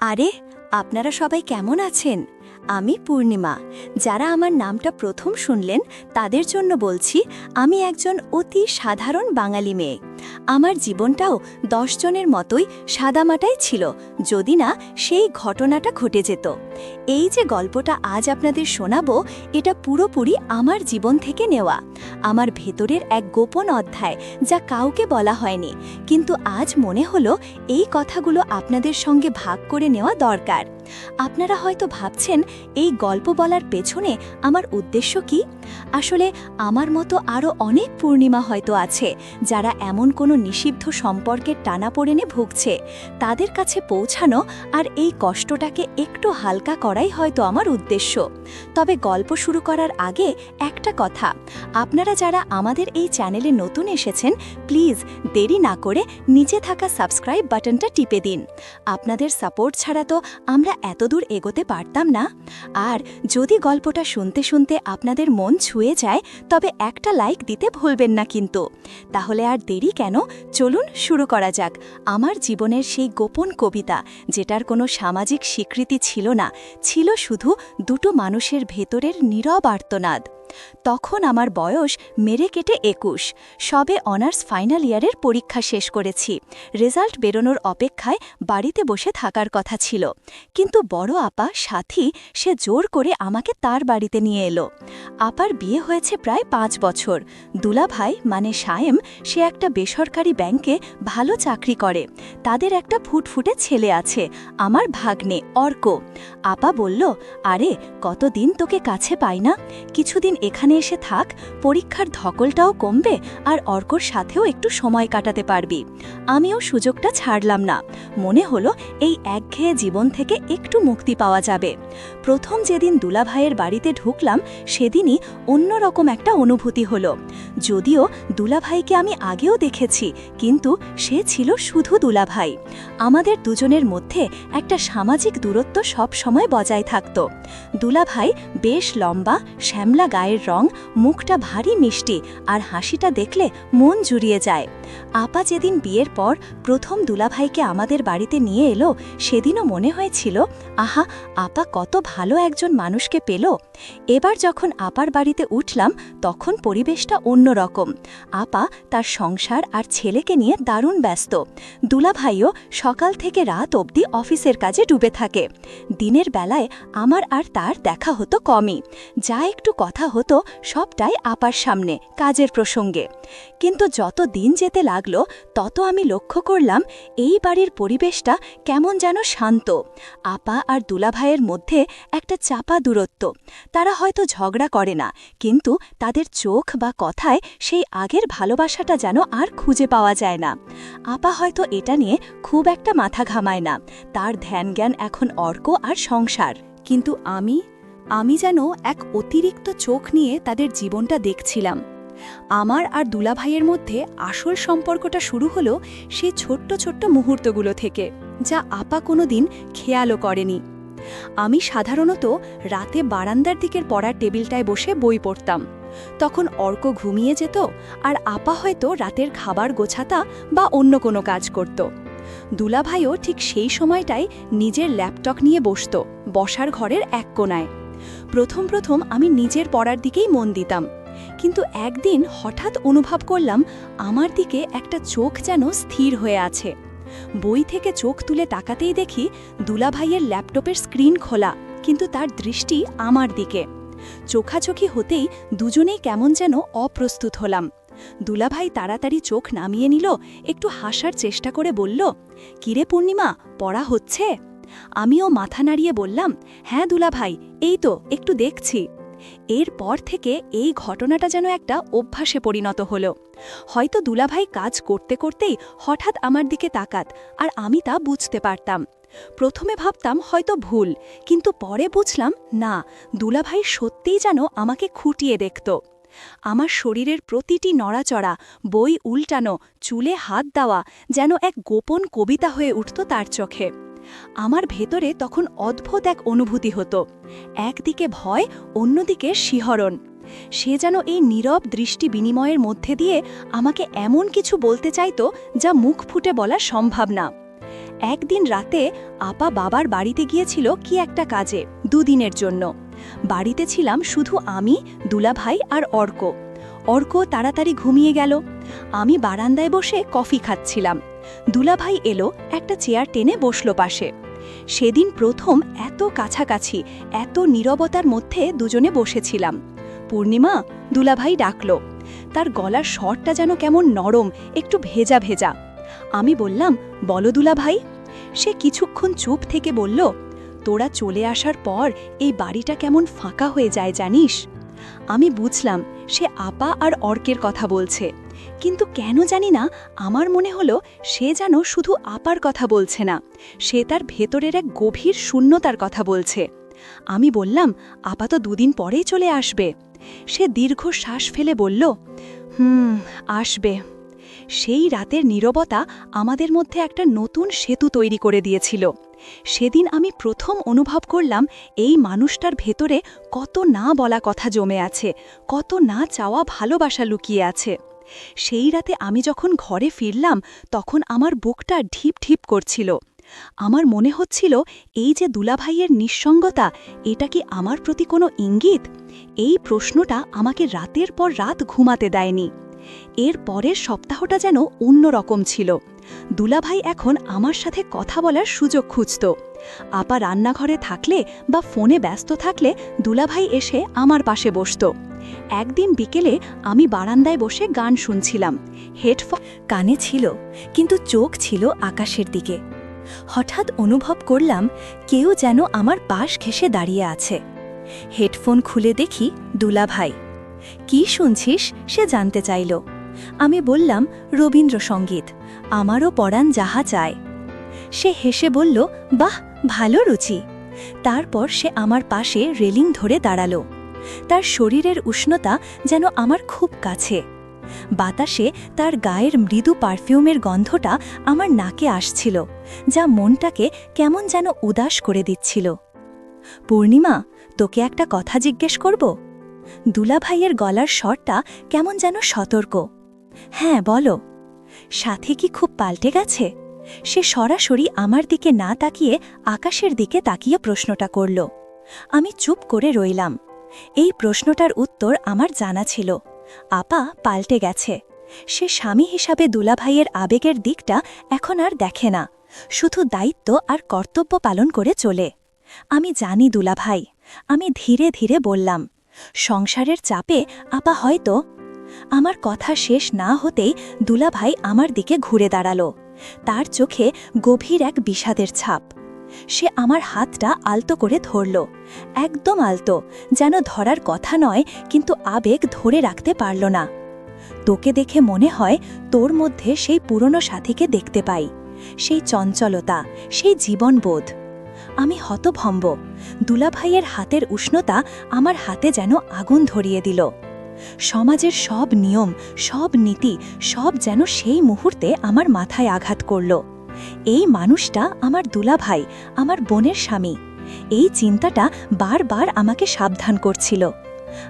আরে আপনারা সবাই কেমন আছেন? আমি পূর্ণিমা। যারা আমার নামটা প্রথম শুনলেন, তাদের জন্য বলছি, আমি একজন অতি সাধারণ বাঙালি মেয়ে। আমার জীবনটাও দশজনের মতোই সাদামাটাই ছিল, যদি না সেই ঘটনাটা ঘটে যেত। এই যে গল্পটা আজ আপনাদের শোনাবো, এটা পুরোপুরি আমার জীবন থেকে নেওয়া। আমার ভেতরের এক গোপন অধ্যায়, যা কাউকে বলা হয়নি। কিন্তু আজ মনে হলো, এই কথাগুলো আপনাদের সঙ্গে ভাগ করে নেওয়া দরকার। আপনারা হয়তো ভাবছেন, এই গল্প বলার পেছনে আমার উদ্দেশ্য কি? আসলে আমার মতো আরও অনেক পূর্ণিমা হয়তো আছে, যারা এমন কোনো নিষিদ্ধ সম্পর্কের টানাপোড়েনে ভুগছে। তাদের কাছে পৌঁছানো আর এই কষ্টটাকে একটু হালকা করাই হয়তো আমার উদ্দেশ্য। তবে গল্প শুরু করার আগে একটা কথা। আপনারা যারা আমাদের এই চ্যানেলে নতুন এসেছেন, প্লিজ দেরি না করে নিচে থাকা সাবস্ক্রাইব বাটনটা টিপে দিন। আপনাদের সাপোর্ট ছাড়া তো আমরা এতদূর এগোতে পারতাম না। আর যদি গল্পটা শুনতে শুনতে আপনাদের মন ছুঁয়ে যায়, তবে একটা লাইক দিতে ভুলবেন না কিন্তু। তাহলে আর দেরি কেন? চলুন শুরু করা যাক। আমার জীবনের সেই গোপন কবিতা, যেটার কোনো সামাজিক স্বীকৃতি ছিল না, ছিল শুধু দুটো মানুষের ভেতরের নীরব আর্তনাদ। তখন আমার বয়স মেরে কেটে একুশ। সবে অনার্স ফাইনাল ইয়ারের পরীক্ষা শেষ করেছি। রেজাল্ট বেরোনোর অপেক্ষায় বাড়িতে বসে থাকার কথা ছিল। কিন্তু বড় আপা, সাথী, সে জোর করে আমাকে তার বাড়িতে নিয়ে এলো। আপার বিয়ে হয়েছে প্রায় পাঁচ বছর। দুলাভাই মানে সায়েম, সে একটা বেসরকারি ব্যাংকে ভালো চাকরি করে। তাদের একটা ফুটফুটে ছেলে আছে, আমার ভাগ্নে, অর্ক। আপা বলল, আরে, কতদিন তোকে কাছে পাই না? কিছুদিন এখানে এসে থাক, পরীক্ষার ধকলটাও কমবে আর অর্কর সাথেও একটু সময় কাটাতে পারবি। আমিও সুযোগটা ছাড়লাম না। মনে হলো এই একঘেয়ে জীবন থেকে একটু মুক্তি পাওয়া যাবে। প্রথম যেদিন দুলাভাইয়ের বাড়িতে ঢুকলাম, সেদিনই অন্যরকম একটা অনুভূতি হলো। যদিও দুলাভাইকে আমি আগেও দেখেছি, কিন্তু সে ছিল শুধু দুলাভাই। আমাদের দুজনের মধ্যে একটা সামাজিক দূরত্ব সব সময় বজায় থাকত। দুলাভাই বেশ লম্বা, শ্যামলা গায়ের রং মুখটা ভারী মিষ্টি আর হাসিটা দেখলে মন জুড়িয়ে যায়। আপা যেদিন বিয়ের পর প্রথম দুলাভাইকে আমাদের বাড়িতে নিয়ে এলো, সেদিনও মনে হয়েছিল, আহা, আপা কত ভালো একজন মানুষকে পেল। এবার যখন আপার বাড়িতে উঠলাম, তখন পরিবেশটা অন্যরকম। আপা তার সংসার আর ছেলেকে নিয়ে দারুণ ব্যস্ত। দুলাভাইও সকাল থেকে রাত অবধি অফিসের কাজে ডুবে থাকে। দিনের বেলায় আমার আর তার দেখা হতো কমই। যা একটু কথা হতো সবটাই আপার সামনে, কাজের প্রসঙ্গে। কিন্তু যত দিন যেতে লাগল, তত আমি লক্ষ্য করলাম এই বাড়ির পরিবেশটা কেমন যেন শান্ত। আপা আর দুলাভাইয়ের মধ্যে একটা চাপা দূরত্ব। তারা হয়তো ঝগড়া করে না, কিন্তু তাদের চোখ বা কথায় সেই আগের ভালোবাসাটা যেন আর খুঁজে পাওয়া যায় না। আপা হয়তো এটা নিয়ে খুব একটা মাথা ঘামায় না। তার ধ্যান জ্ঞান এখন অর্ক আর সংসার। কিন্তু আমি আমি যেন এক অতিরিক্ত চোখ নিয়ে তাদের জীবনটা দেখছিলাম। আমার আর দুলাভাইয়ের মধ্যে আসল সম্পর্কটা শুরু হলো সেই ছোট্ট ছোট্ট মুহূর্তগুলো থেকে, যা আপা কোনো দিন খেয়ালও করেনি। আমি সাধারণত রাতে বারান্দার দিকের পড়ার টেবিলটায় বসে বই পড়তাম। তখন অর্ক ঘুমিয়ে যেত আর আপা হয়তো রাতের খাবার গোছাতা বা অন্য কোনো কাজ করত। দুলাভাইও ঠিক সেই সময়টায় নিজের ল্যাপটপ নিয়ে বসত, বসার ঘরের এক কোনায়। প্রথম প্রথম আমি নিজের পড়ার দিকেই মন দিতাম। কিন্তু একদিন হঠাৎ অনুভব করলাম আমার দিকে একটা চোখ যেন স্থির হয়ে আছে। বই থেকে চোখ তুলে তাকাতেই দেখি দুলাভাইয়ের ল্যাপটপের স্ক্রিন খোলা, কিন্তু তার দৃষ্টি আমার দিকে। চোখাচোখি হতেই দুজনেই কেমন যেন অপ্রস্তুত হলাম। দুলাভাই তাড়াতাড়ি চোখ নামিয়ে নিল, একটু হাসার চেষ্টা করে বলল, কিরে পূর্ণিমা, পড়া হচ্ছে? আমিও মাথা নাড়িয়ে বললাম হ্যাঁ দুলাভাই এই তো, একটু দেখছি। এরপর থেকে এই ঘটনাটা যেন একটা অভ্যাসে পরিণত হলো। হয়তো দুলাভাই কাজ করতে করতেই হঠাৎ আমার দিকে তাকাত, আর আমি তা বুঝতে পারতাম। প্রথমে ভাবতাম হয়তো ভুল, কিন্তু পরে বুঝলাম না, দুলাভাই সত্যিই যেন আমাকে খুঁটিয়ে দেখত। আমার শরীরের প্রতিটি নড়াচড়া, বই উল্টানো, চুলে হাত দেওয়া যেন এক গোপন কবিতা হয়ে উঠত তার চোখে। আমার ভেতরে তখন অদ্ভুত এক অনুভূতি হতো। একদিকে ভয়, অন্যদিকে শিহরণ। সে যেন এই নীরব দৃষ্টি বিনিময়ের মধ্যে দিয়ে আমাকে এমন কিছু বলতে চাইতো যা মুখ ফুটে বলা সম্ভব না। একদিন রাতে আপা বাবার বাড়িতে গিয়েছিল কি একটা কাজে দুদিনের জন্য। বাড়িতে ছিলাম শুধু আমি, দুলাভাই আর অর্ক। অর্ক তাড়াতাড়ি ঘুমিয়ে গেল। আমি বারান্দায় বসে কফি খাচ্ছিলাম। দুলাভাই এলো একটা চেয়ার টেনে বসল পাশে। সেদিন প্রথম এত কাছাকাছি, এত নীরবতার মধ্যে দুজনে বসেছিলাম। পূর্ণিমা, দুলাভাই ডাকল। তার গলার স্বরটা যেন কেমন নরম, একটু ভেজা ভেজা। আমি বললাম, বলো দুলাভাই। সে কিছুক্ষণ চুপ থেকে বলল, তোরা চলে আসার পর এই বাড়িটা কেমন ফাঁকা হয়ে যায় জানিস? আমি বুঝলাম, সে আপা আর অর্কের কথা বলছে। কিন্তু কেন জানি না, আমার মনে হলো সে যেন শুধু আপার কথা বলছে না, সে তার ভেতরের এক গভীর শূন্যতার কথা বলছে। আমি বললাম, আপা তো দুদিন পরেই চলে আসবে। সে দীর্ঘ শ্বাস ফেলে বলল, হুম, আসবে। সেই রাতের নীরবতা আমাদের মধ্যে একটা নতুন সেতু তৈরি করে দিয়েছিল। সেদিন আমি প্রথম অনুভব করলাম এই মানুষটার ভেতরে কত না বলা কথা জমে আছে, কত না চাওয়া ভালোবাসা লুকিয়ে আছে। সেই রাতে আমি যখন ঘরে ফিরলাম, তখন আমার বুকটা ঢিপ ঢিপ করছিল। আমার মনে হচ্ছিল, এই যে দুলাভাইয়ের নিঃসঙ্গতা, এটা কি আমার প্রতি কোনো ইঙ্গিত? এই প্রশ্নটা আমাকে রাতের পর রাত ঘুমাতে দেয়নি। এর পরের সপ্তাহটা যেন অন্যরকম ছিল। দুলাভাই এখন আমার সাথে কথা বলার সুযোগ খুঁজত। আপা রান্নাঘরে থাকলে বা ফোনে ব্যস্ত থাকলে দুলাভাই এসে আমার পাশে বসত। একদিন বিকেলে আমি বারান্দায় বসে গান শুনছিলাম। হেডফোন কানে ছিল, কিন্তু চোখ ছিল আকাশের দিকে। হঠাৎ অনুভব করলাম কেউ যেন আমার পাশ ঘেসে দাঁড়িয়ে আছে। হেডফোন খুলে দেখি দুলাভাই। কি শুনছিস? সে জানতে চাইল। আমি বললাম, রবীন্দ্রসঙ্গীত, আমারও পড়ান যাহা চায়। সে হেসে বলল, বাহ, ভালো রুচি। তারপর সে আমার পাশে রেলিং ধরে দাঁড়াল। তার শরীরের উষ্ণতা যেন আমার খুব কাছে। বাতাসে তার গায়ের মৃদু পারফিউমের গন্ধটা আমার নাকে আসছিল, যা মনটাকে কেমন যেন উদাস করে দিচ্ছিল। পূর্ণিমা, তোকে একটা কথা জিজ্ঞেস করব? দুলাভাইয়ের গলার স্বরটা কেমন যেন সতর্ক। হ্যাঁ বলো। সাথে কি খুব পাল্টে গেছে? সে সরাসরি আমার দিকে না তাকিয়ে আকাশের দিকে তাকিয়ে প্রশ্নটা করল। আমি চুপ করে রইলাম। এই প্রশ্নটার উত্তর আমার জানা ছিল। আপা পাল্টে গেছে। সে স্বামী হিসাবে দুলাভাইয়ের আবেগের দিকটা এখন আর দেখে না। শুধু দায়িত্ব আর কর্তব্য পালন করে চলে। আমি জানি দুলাভাই। আমি ধীরে ধীরে বললাম, সংসারের চাপে আপা হয়তো আমার কথা শেষ না হতেই দুলাভাই আমার দিকে ঘুরে দাঁড়াল। তার চোখে গভীর এক বিষাদের ছাপ। সে আমার হাতটা আলতো করে ধরল। একদম আলতো, যেন ধরার কথা নয়, কিন্তু আবেগ ধরে রাখতে পারল না। তোকে দেখে মনে হয় তোর মধ্যে সেই পুরনো সাথীকে দেখতে পাই। সেই চঞ্চলতা, সেই জীবনবোধ। আমি হতভম্ব। দুলাভাইয়ের হাতের উষ্ণতা আমার হাতে যেন আগুন ধরিয়ে দিল। সমাজের সব নিয়ম, সব নীতি, সব যেন সেই মুহূর্তে আমার মাথায় আঘাত করল। এই মানুষটা আমার দুলাভাই, আমার বোনের স্বামী। এই চিন্তাটা বারবার আমাকে সাবধান করছিল।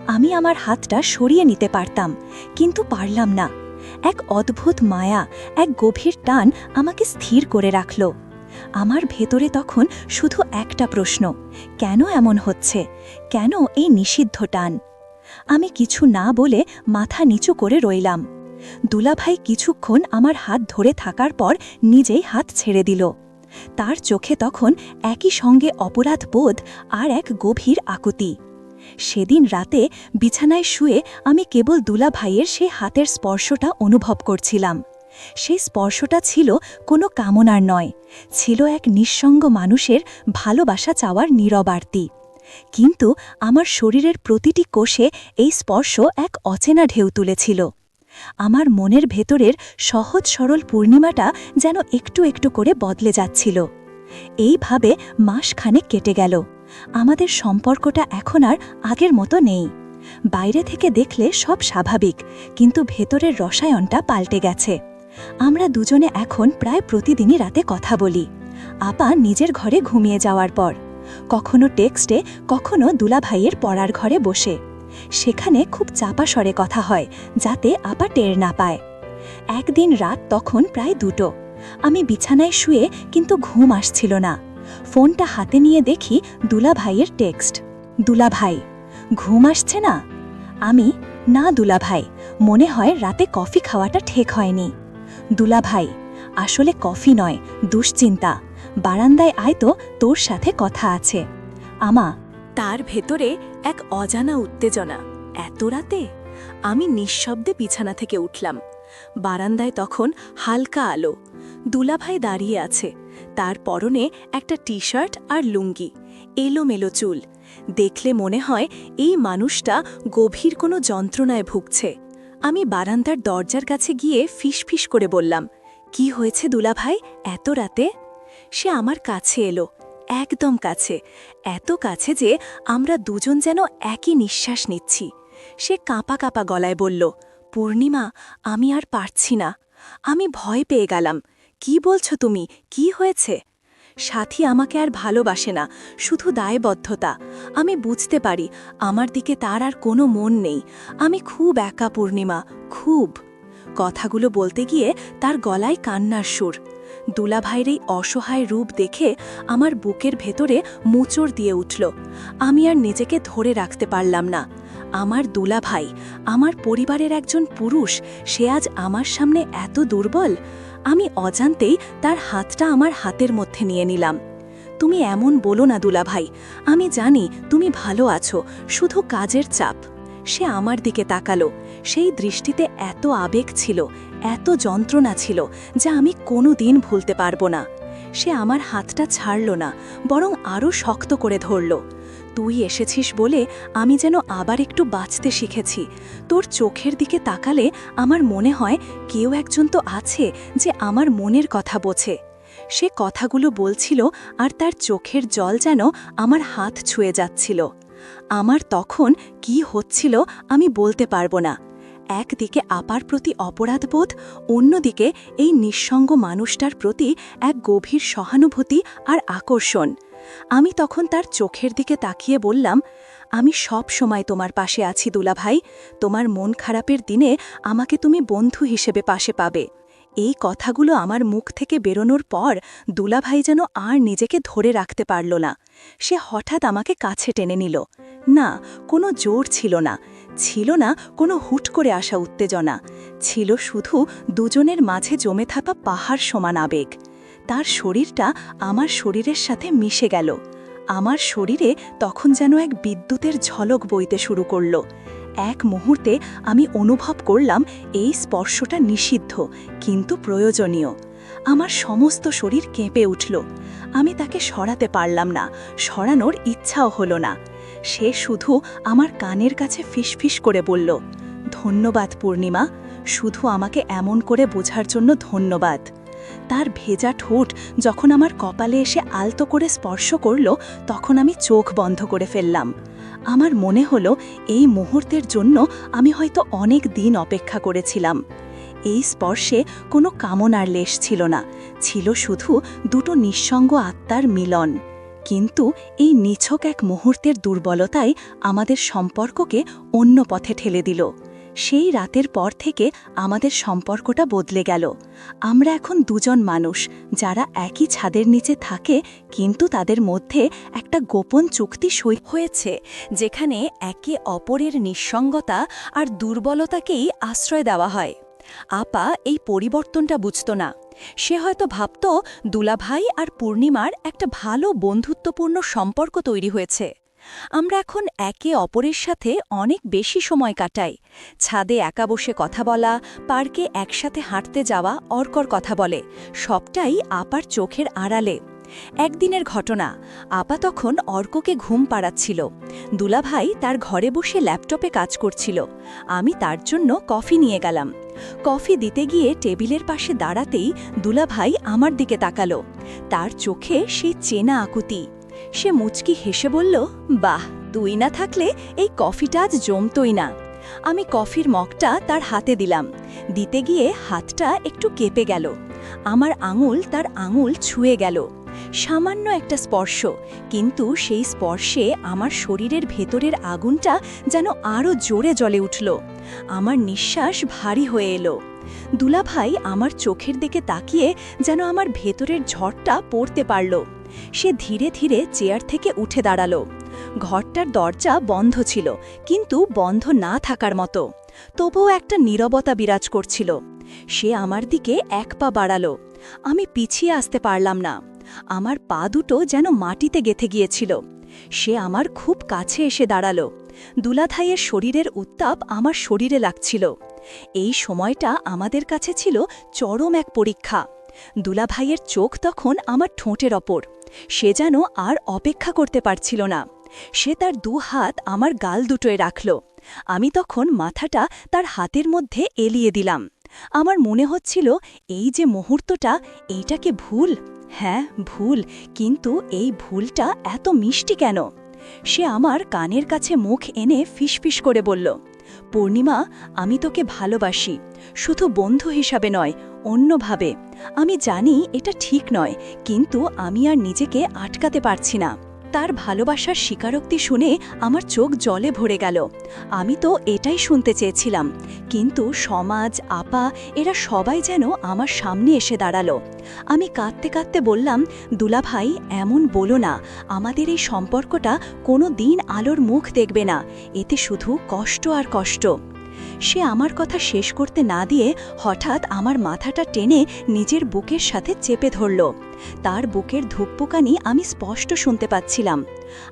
আমি আমার হাতটা সরিয়ে নিতে পারতাম, কিন্তু পারলাম না। এক অদ্ভুত মায়া, এক গভীর টান আমাকে স্থির করে রাখল। আমার ভেতরে তখন শুধু একটা প্রশ্ন, কেন এমন হচ্ছে? কেন এই নিষিদ্ধ টান? আমি কিছু না বলে মাথা নিচু করে রইলাম। দুলাভাই কিছুক্ষণ আমার হাত ধরে থাকার পর নিজেই হাত ছেড়ে দিল। তার চোখে তখন একই সঙ্গে অপরাধ বোধ আর এক গভীর আকুতি। সেদিন রাতে বিছানায় শুয়ে আমি কেবল দুলাভাইয়ের সে হাতের স্পর্শটা অনুভব করছিলাম। সেই স্পর্শটা ছিল কোনো কামনার নয়, ছিল এক নিঃসঙ্গ মানুষের ভালোবাসা চাওয়ার নীরবার্তি কিন্তু আমার শরীরের প্রতিটি কোষে এই স্পর্শ এক অচেনা ঢেউ তুলেছিল। আমার মনের ভেতরের সহজ সরল পূর্ণিমাটা যেন একটু একটু করে বদলে যাচ্ছিল। এইভাবে মাসখানেক কেটে গেল। আমাদের সম্পর্কটা এখন আর আগের মতো নেই। বাইরে থেকে দেখলে সব স্বাভাবিক, কিন্তু ভেতরের রসায়নটা পাল্টে গেছে। আমরা দুজনে এখন প্রায় প্রতিদিনই রাতে কথা বলি। আপা নিজের ঘরে ঘুমিয়ে যাওয়ার পর। কখনো টেক্সটে, কখনো দুলাভাইয়ের পড়ার ঘরে বসে। সেখানে খুব চাপা স্বরে কথা হয়, যাতে আপা টের না পায়। একদিন রাত তখন প্রায় দুটো। আমি বিছানায় শুয়ে কিন্তু ঘুম আসছিল না। ফোনটা হাতে নিয়ে দেখি দুলা ভাইয়ের টেক্সট। দুলা ভাই ঘুম আসছে না? আমি, না দুলা ভাই মনে হয় রাতে কফি খাওয়াটা ঠিক হয়নি। দুলা ভাই আসলে কফি নয়, দুশ্চিন্তা। বারান্দায় আয় তো, তোর সাথে কথা আছে। আমা। তার ভেতরে এক অজানা উত্তেজনা। এত রাতে? আমি নিঃশব্দে বিছানা থেকে উঠলাম। বারান্দায় তখন হালকা আলো। দুলাভাই দাঁড়িয়ে আছে। তার পরনে একটা টি শার্ট আর লুঙ্গি। এলোমেলো চুল। দেখলে মনে হয় এই মানুষটা গভীর কোনো যন্ত্রণায় ভুগছে। আমি বারান্দার দরজার কাছে গিয়ে ফিসফিস করে বললাম, কি হয়েছে দুলাভাই? এত রাতে? সে আমার কাছে এলো, একদম কাছে, এত কাছে যে আমরা দুজন যেন একই নিঃশ্বাস নিচ্ছি। সে কাঁপা কাঁপা গলায় বলল, পূর্ণিমা, আমি আর পারছি না, আমি ভয় পেয়ে গেলাম, কি বলছো তুমি, কি হয়েছে? সাথী আমাকে আর ভালোবাসে না, শুধু দায়বদ্ধতা, আমি বুঝতে পারি, আমার দিকে তার আর কোনো মন নেই, আমি খুব একা পূর্ণিমা, খুব। কথাগুলো বলতে গিয়ে তার গলায় কান্নার সুর দুলাভাইয়ের এই অসহায় রূপ দেখে আমার বুকের ভেতরে মোচড় দিয়ে উঠল। আমি আর নিজেকে ধরে রাখতে পারলাম না। আমার দুলাভাই, আমার পরিবারের একজন পুরুষ, সে আজ আমার সামনে এত দুর্বল, আমি অজান্তেই তার হাতটা আমার হাতের মধ্যে নিয়ে নিলাম। তুমি এমন বলো না দুলাভাই, আমি জানি তুমি ভালো আছো, শুধু কাজের চাপ। সে আমার দিকে তাকালো। সেই দৃষ্টিতে এত আবেগ ছিল, এত যন্ত্রণা ছিল যা আমি কোনো দিন ভুলতে পারব না। সে আমার হাতটা ছাড়ল না, বরং আরও শক্ত করে ধরল। তুই এসেছিস বলে আমি যেন আবার একটু বাঁচতে শিখেছি। তোর চোখের দিকে তাকালে আমার মনে হয় কেউ একজন তো আছে যে আমার মনের কথা বোঝে। সে কথাগুলো বলছিল আর তার চোখের জল যেন আমার হাত ছুঁয়ে যাচ্ছিল। আমার তখন কি হচ্ছিল আমি বলতে পারব না। একদিকে আপার প্রতি অপরাধবোধ, অন্যদিকে এই নিঃসঙ্গ মানুষটার প্রতি এক গভীর সহানুভূতি আর আকর্ষণ। আমি তখন তার চোখের দিকে তাকিয়ে বললাম, আমি সব সময় তোমার পাশে আছি দুলাভাই। তোমার মন খারাপের দিনে আমাকে তুমি বন্ধু হিসেবে পাশে পাবে। এই কথাগুলো আমার মুখ থেকে বেরোনোর পর দুলাভাই যেন আর নিজেকে ধরে রাখতে পারল না। সে হঠাৎ আমাকে কাছে টেনে নিল। না, কোনো জোর ছিল না। ছিল না কোনো হুট করে আসা উত্তেজনা। ছিল শুধু দুজনের মাঝে জমে থাকা পাহাড় সমান আবেগ। তার শরীরটা আমার শরীরের সাথে মিশে গেল। আমার শরীরে তখন যেন এক বিদ্যুতের ঝলক বইতে শুরু করল। এক মুহূর্তে আমি অনুভব করলাম এই স্পর্শটা নিষিদ্ধ, কিন্তু প্রয়োজনীয়। আমার সমস্ত শরীর কেঁপে উঠল। আমি তাকে সরাতে পারলাম না, সরানোর ইচ্ছাও হলো না। সে শুধু আমার কানের কাছে ফিসফিস করে বলল, ধন্যবাদ, পূর্ণিমা। শুধু আমাকে এমন করে বোঝার জন্য ধন্যবাদ। তার ভেজা ঠোঁট যখন আমার কপালে এসে আলতো করে স্পর্শ করল, তখন আমি চোখ বন্ধ করে ফেললাম। আমার মনে হলো এই মুহূর্তের জন্য আমি হয়তো অনেক দিন অপেক্ষা করেছিলাম। এই স্পর্শে কোনো কামনার লেশ ছিল না, ছিল শুধু দুটো নিঃসঙ্গ আত্মার মিলন। কিন্তু এই নিছক এক মুহূর্তের দুর্বলতাই আমাদের সম্পর্ককে অন্য পথে ঠেলে দিল। সেই রাতের পর থেকে আমাদের সম্পর্কটা বদলে গেল। আমরা এখন দুজন মানুষ, যারা একই ছাদের নিচে থাকে, কিন্তু তাদের মধ্যে একটা গোপন চুক্তি সই হয়েছে, যেখানে একে অপরের নিঃসঙ্গতা আর দুর্বলতাকেই আশ্রয় দেওয়া হয়। আপা এই পরিবর্তনটা বুঝত না। সে হয়তো ভাবত, দুলাভাই আর পূর্ণিমার একটা ভালো বন্ধুত্বপূর্ণ সম্পর্ক তৈরি হয়েছে। আমরা এখন একে অপরের সাথে অনেক বেশি সময় কাটাই। ছাদে একা বসে কথা বলা, পার্কে একসাথে হাঁটতে যাওয়া, অর্কর কথা বলে, সবটাই আপার চোখের আড়ালে। একদিনের ঘটনা, আপা তখন অর্ককে ঘুম পাড়াচ্ছিল। দুলাভাই তার ঘরে বসে ল্যাপটপে কাজ করছিল। আমি তার জন্য কফি নিয়ে গেলাম। কফি দিতে গিয়ে টেবিলের পাশে দাঁড়াতেই দুলাভাই আমার দিকে তাকালো। তার চোখে সেই চেনা আকুতি। সে মুচকি হেসে বলল, বাহ, তুই না থাকলে এই কফিটা আজ জমতই না। আমি কফির মগটা তার হাতে দিলাম। দিতে গিয়ে হাতটা একটু কেঁপে গেল। আমার আঙুল তার আঙুল ছুঁয়ে গেল। সামান্য একটা স্পর্শ, কিন্তু সেই স্পর্শে আমার শরীরের ভেতরের আগুনটা যেন আরও জোরে জ্বলে উঠল। আমার নিঃশ্বাস ভারী হয়ে এলো। দুলাভাই আমার চোখের দিকে তাকিয়ে যেন আমার ভেতরের ঝড়টা পড়তে পারল। সে ধীরে ধীরে চেয়ার থেকে উঠে দাঁড়াল। ঘরটার দরজা বন্ধ ছিল, কিন্তু বন্ধ না থাকার মতো। তবুও একটা নীরবতা বিরাজ করছিল। সে আমার দিকে এক পা বাড়ালো। আমি পিছিয়ে আসতে পারলাম না। আমার পা দুটো যেন মাটিতে গেথে গিয়েছিল। সে আমার খুব কাছে এসে দাঁড়াল। দুলাথাইয়ের শরীরের উত্তাপ আমার শরীরে লাগছিল। এই সময়টা আমাদের কাছে ছিল চরম এক পরীক্ষা। দুলাভাইয়ের চোখ তখন আমার ঠোঁটের ওপর। সে যেন আর অপেক্ষা করতে পারছিল না। সে তার দু হাত আমার গাল দুটোয় রাখল। আমি তখন মাথাটা তার হাতের মধ্যে এলিয়ে দিলাম। আমার মনে হচ্ছিল, এই যে মুহূর্তটা, এইটাকে ভুল? হ্যাঁ ভুল, কিন্তু এই ভুলটা এত মিষ্টি কেন? সে আমার কানের কাছে মুখ এনে ফিসফিস করে বলল পূর্ণিমা, আমি তোকে ভালোবাসি। শুধু বন্ধু হিসাবে নয়, অন্যভাবে। আমি জানি এটা ঠিক নয়, কিন্তু আমি আর নিজেকে আটকাতে পারছি না। তার ভালোবাসার স্বীকারোক্তি শুনে আমার চোখ জলে ভরে গেল। আমি তো এটাই শুনতে চেয়েছিলাম। কিন্তু সমাজ, আপা, এরা সবাই যেন আমার সামনে এসে দাঁড়াল। আমি কাঁদতে কাঁদতে বললাম, দুলাভাই, এমন বলো না। আমাদের এই সম্পর্কটা কোনো দিন আলোর মুখ দেখবে না। এতে শুধু কষ্ট আর কষ্ট। সে আমার কথা শেষ করতে না দিয়ে হঠাৎ আমার মাথাটা টেনে নিজের বুকের সাথে চেপে ধরল। তার বুকের ধুকপুকানি আমি স্পষ্ট শুনতে পাচ্ছিলাম।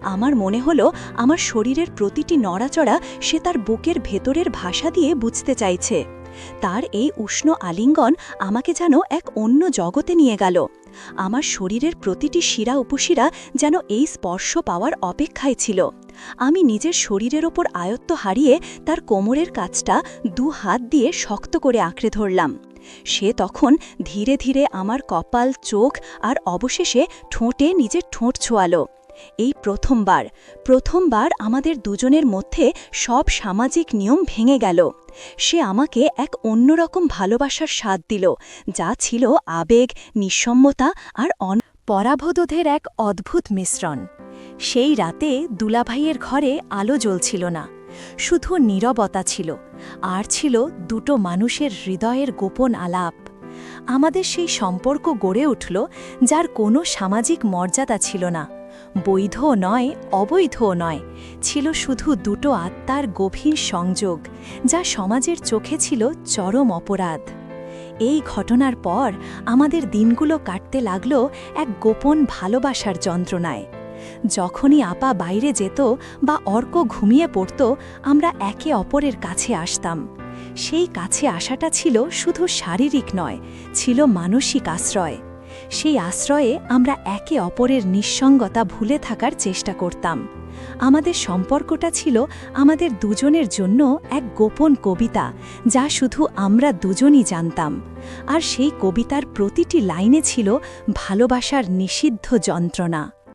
আমার মনে হলো আমার শরীরের প্রতিটি নড়াচড়া সে তার বুকের ভেতরের ভাষা দিয়ে বুঝতে চাইছে। তার এই উষ্ণ আলিঙ্গন আমাকে যেন এক অন্য জগতে নিয়ে গেল। আমার শরীরের প্রতিটি শিরা উপশিরা যেন এই স্পর্শ পাওয়ার অপেক্ষায় ছিল। আমি নিজের শরীরের ওপর আয়ত্ত হারিয়ে তার কোমরের কাজটা দু হাত দিয়ে শক্ত করে আঁকড়ে ধরলাম। সে তখন ধীরে ধীরে আমার কপাল, চোখ আর অবশেষে ঠোঁটে নিজের ঠোঁট ছোয়ালো। এই প্রথমবার প্রথমবার আমাদের দুজনের মধ্যে সব সামাজিক নিয়ম ভেঙে গেল। সে আমাকে এক অন্যরকম ভালোবাসার স্বাদ দিল, যা ছিল আবেগ, নিঃসম্মতা আর অন পরাভবোধের এক অদ্ভুত মিশ্রণ। সেই রাতে দুলাভাইয়ের ঘরে আলো জ্বলছিল না, শুধু নীরবতা ছিল, আর ছিল দুটো মানুষের হৃদয়ের গোপন আলাপ। আমাদের সেই সম্পর্ক গড়ে উঠল, যার কোনো সামাজিক মর্যাদা ছিল না বৈধ নয় অবৈধ নয়, ছিল শুধু দুটো আত্মার গভীর সংযোগ, যা সমাজের চোখে ছিল চরম অপরাধ। এই ঘটনার পর আমাদের দিনগুলো কাটতে লাগল এক গোপন ভালোবাসার যন্ত্রণায়। যখনই আপা বাইরে যেত বা অর্ক ঘুমিয়ে পড়ত, আমরা একে অপরের কাছে আসতাম। সেই কাছে আসাটা ছিল শুধু শারীরিক নয়, ছিল মানসিক আশ্রয়। সেই আশ্রয়ে আমরা একে অপরের নিঃসঙ্গতা ভুলে থাকার চেষ্টা করতাম। আমাদের সম্পর্কটা ছিল আমাদের দুজনের জন্য এক গোপন কবিতা, যা শুধু আমরা দুজনই জানতাম। আর সেই কবিতার প্রতিটি লাইনে ছিল ভালোবাসার নিষিদ্ধ যন্ত্রণা।